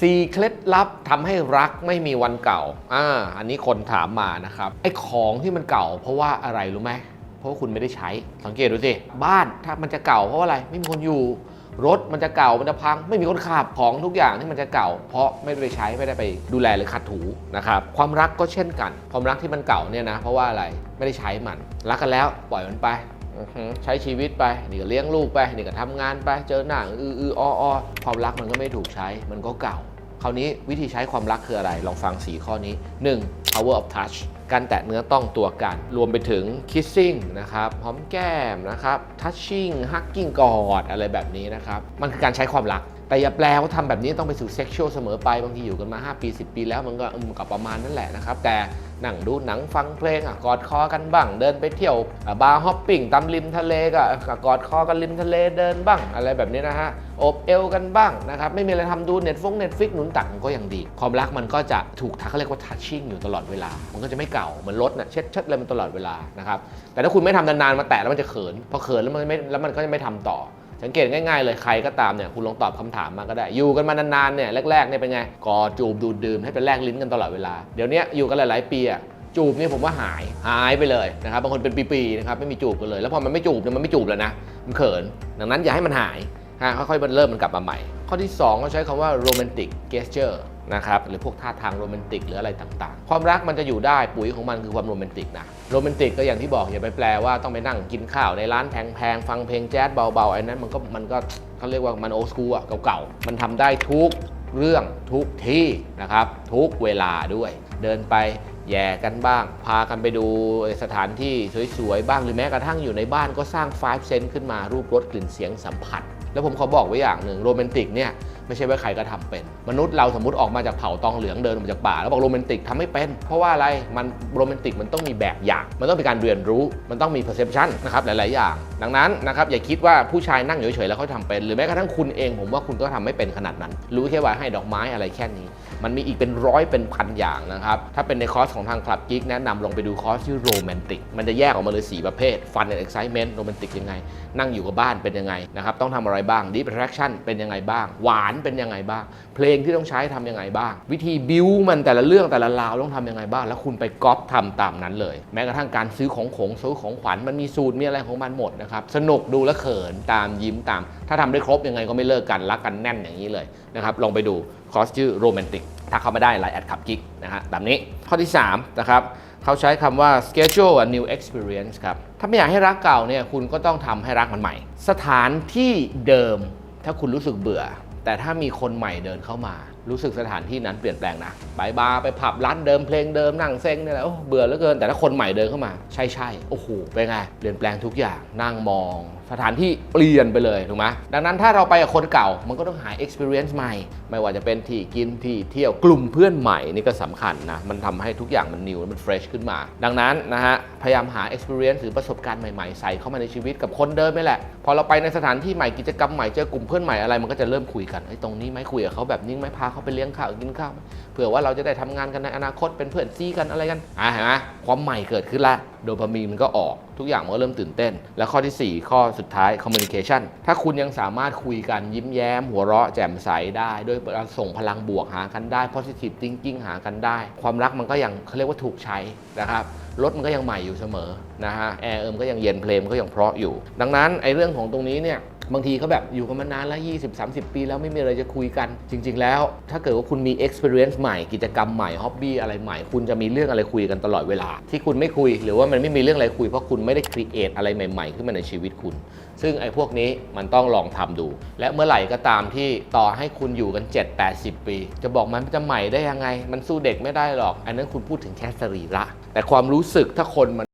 สี่เคล็ดลับทำให้รักไม่มีวันเก่า อ่า อันนี้คนถามมานะครับ ไอ้ของที่มันเก่า เพราะว่าอะไรรู้ไหม เพราะว่าคุณไม่ได้ใช้ สังเกตดูสิ บ้านถ้ามันจะเก่าเพราะว่าอะไร ไม่มีคนอยู่ รถมันจะเก่า มันจะพัง ไม่มีคนขับ ของทุกอย่างที่มันจะเก่า เพราะไม่ได้ไใช้ ไม่ได้ไปดูแลหรือขัดถูนะครับ ความรักก็เช่นกัน ความรักที่มันเก่าเนี่ยนะ เพราะว่าอะไร ไม่ได้ใช้มัน รักกันแล้วปล่อยมันไป ใช้ชีวิตไปนี่ก็เลี้ยงลูกไปนี่ก็ทำงานไป เจอหน้าอืออืออออความรักมันก็ไม่ถูกใช้ มันก็เก่า คราวนี้วิธีใช้ความรักคืออะไร ลองฟังสีข้อนี้ 1. power of touch การแตะเนื้อต้องตัวกัน รวมไปถึง kissing นะครับหอมแก้มนะครับ touching hugging กอดอะไรแบบนี้นะครับ มันคือการใช้ความรัก แต่อย่าแปลว่าทำแบบนี้ต้องไปสู่เซ็กชวลเสมอไปบางทีอยู่กันมา 5 ปี 10 ปีแล้วมันก็อืมกับประมาณนั่นแหละนะครับ แต่หนังดูหนังฟังเพลงอะกอดคอกันบ้าง เดินไปเที่ยวบาร์ฮอปปิ้งตามริมทะเลก็กอดคอกันริมทะเลเดินบ้าง อะไรแบบนี้นะฮะอบเอวกันบ้างนะครับ ไม่มีอะไรทำดูเน็ตฟงเน็ตฟิกหนุนตักมันก็ยังดี ความรักมันก็จะถูกทักเขาเรียกว่าทัชชิ่งอยู่ตลอดเวลา มันก็จะไม่เก่าเหมือนรถน่ะเช็ดเช็ดอะไรมันตลอดเวลานะครับแต่ถ้าคุณไม่ทำนานๆมาแตะแล้วมันจะเขินพอเขินแล้วมันไม่แล้วมันก็จะไม่ทำต่อ สังเกตง่ายๆเลยใครก็ตามเนี่ยคุณลองตอบคำถามมาก็ได้ อยู่กันมานานๆเนี่ยแรกๆเนี่ยเป็นไงกอดจูบดูดดื่มให้เป็นแลกลิ้นกันตลอดเวลาเดี๋ยวนี้อยู่กันหลายๆปีอะจูบเนี่ยผมว่าหายหายไปเลยนะครับบางคนเป็นปีๆนะครับไม่มีจูบกันเลย แล้วพอมันไม่จูบเนี่ยมันไม่จูบแล้วนะมันเขิน ดังนั้นอย่าให้มันหายฮะค่อยๆมันเริ่มมันกลับมาใหม่ ข้อที่ 2 ก็ใช้คำว่า romantic gesture นะครับหรือพวกท่าทางโรแมนติกหรืออะไรต่างๆ ความรักมันจะอยู่ได้ปุ๋ยของมันคือความโรแมนติกนะโรแมนติกก็อย่างที่บอกอย่าไปแปลว่าต้องไปนั่งกินข้าวในร้านแพงๆฟังเพลงแจ๊สเบาๆไอ้นั้นมันก็มันก็เขาเรียกว่ามันโอสคูอะเก่าๆ มันทำได้ทุกเรื่องทุกที่นะครับทุกเวลาด้วย เดินไปแย่กันบ้าง พากันไปดูสถานที่สวยๆ บ้างหรือแม้กระทั่งอยู่ในบ้านก็สร้าง5เซนขึ้นมารูปรสกลิ่นเสียงสัมผัส แล้วผมขอบอกไว้อย่างหนึ่งโรแมนติกเนี่ย ไม่ใช่ว่าใครก็ทำเป็น มนุษย์เราสมมติออกมาจากเผ่าตองเหลืองเดินออกมาจากป่า แล้วบอกโรแมนติกทำไม่เป็น เพราะว่าอะไรมันโรแมนติกมันต้องมีแบบอย่าง มันต้องมีการเรียนรู้มันต้องมี perception นะครับหลาย ๆ อย่าง ดังนั้นนะครับอย่าคิดว่าผู้ชายนั่งเฉย ๆ แล้วเขาทำเป็น หรือแม้กระทั่งคุณเองผมว่าคุณก็ทำไม่เป็นขนาดนั้น รู้แค่ว่าให้ดอกไม้อะไรแค่นี้มันมีอีกเป็นร้อยเป็นพันอย่างนะครับ ถ้าเป็นในคอร์สของทางคลับกิ๊กแนะนำลองไปดูคอร์สที่โรแมนติก มันจะแยกออกมาเลย 4 ประเภทฟัน and excitement โรแมนติกยังไง นั่งอยู่กับบ้านเป็นยังไงนะครับ ต้องทำอะไรบ้าง deep attraction เป็นยังไงบ้าง หวานเป็นยังไงบ้าง เพลงที่ต้องใช้ทำยังไงบ้าง วิธีบิวมันแต่ละเรื่องแต่ละราวต้องทำยังไงบ้าง แล้วคุณไปก๊อปทำตามนั้นเลย แม้กระทั่งการซื้อของขงซื้อของขวัญมันมีสูตรมีอะไรของมันหมดนะครับสนุกดูและเขินตามยิ้มตาม ถ้าทำได้ครบยังไงก็ไม่เลิกกันรักกันแน่นอย่างนี้เลยนะครับลองไปดูคอร์สชื่อโรแมนติกถ้าเข้ามาได้ไลน์แอดขับกิ๊กนะฮะแบบนี้ข้อที่ 3 นะครับเขาใช้คำว่า schedule a new experience ครับ ถ้าไม่อยากให้รักเก่าเนี่ยคุณก็ต้องทำให้รักมันใหม่ สถานที่เดิมถ้าคุณรู้สึกเบื่อ แต่ถ้ามีคนใหม่เดินเข้ามา รู้สึกสถานที่นั้นเปลี่ยนแปลงนะ ไปบาร์ไปผับร้านเดิมเพลงเดิมนั่งเซ็งนี่แหละโอ้เบื่อเหลือเกิน แต่ถ้าคนใหม่เดินเข้ามา ใช่ใช่โอ้โหเป็นไง เปลี่ยนแปลงทุกอย่างนั่งมอง สถานที่เปลี่ยนไปเลยถูกไหมดังนั้นถ้าเราไปกับคนเก่ามันก็ต้องหา experience ใหม่ ไม่ว่าจะเป็นที่กินที่เที่ยวกลุ่มเพื่อนใหม่นี่ก็สำคัญนะมันทำให้ทุกอย่างมัน new มัน fresh ขึ้นมา ดังนั้นนะฮะพยายามหา experience หรือประสบการณ์ใหม่ๆ ใส่เข้ามาในชีวิตกับคนเดิมไม่แหละ พอเราไปในสถานที่ใหม่กิจกรรมใหม่เจอกลุ่มเพื่อนใหม่อะไรมันก็จะเริ่มคุยกันไอ้ตรงนี้ไหมคุยกับเขาแบบนี้ไหมพาเขาไปเลี้ยงข้าวกินข้าวเผื่อว่าเราจะได้ทำงานกันในอนาคตเป็นเพื่อนซีกันอะไรกันอ่าเห็นไหมความใหม่เกิดขึ้นละโดพามีนมันก็ออกทุกอย่างมันก็เริ่มตื่นเต้น แล้วข้อทีสี่ 4 ข้อสุดท้าย communication ถ้าคุณยังสามารถคุยกันยิ้มแย้ม หัวเราะแจ่มใสได้ด้วยการส่งพลังบวกหากันได้ positive thinking หากันได้ ความรักมันก็ยังเขาเรียกว่าถูกใช้นะครับรถมันก็ยังใหม่อยู่เสมอนะฮะแอร์เอิมก็ยังเย็นเพลงมันก็ยังเพราะอยู่ ดังนั้นไอ้เรื่องของตรงนี้เนี่ย บางทีเขาแบบอยู่กันมานานแล้ว 20 30 ปีแล้วไม่มีอะไรจะคุยกัน จริง ๆ แล้ว ถ้าเกิดว่าคุณมี experience ใหม่กิจกรรมใหม่ฮ็อบบี้อะไรใหม่ คุณจะมีเรื่องอะไรคุยกันตลอดเวลา ที่คุณไม่คุยหรือว่ามันไม่มีเรื่องอะไรคุยเพราะคุณไม่ได้ create อะไรใหม่ ๆ ขึ้นมาในชีวิตคุณ ซึ่งไอ้พวกนี้มันต้องลองทำดู และเมื่อไหร่ก็ตามที่ต่อให้คุณอยู่กัน 7 80 ปี จะบอกมันจะใหม่ได้ยังไง มันสู้เด็กไม่ได้หรอก อันนั้นคุณพูดถึงแค่สรีระแต่ความรู้สึกถ้าคนมัน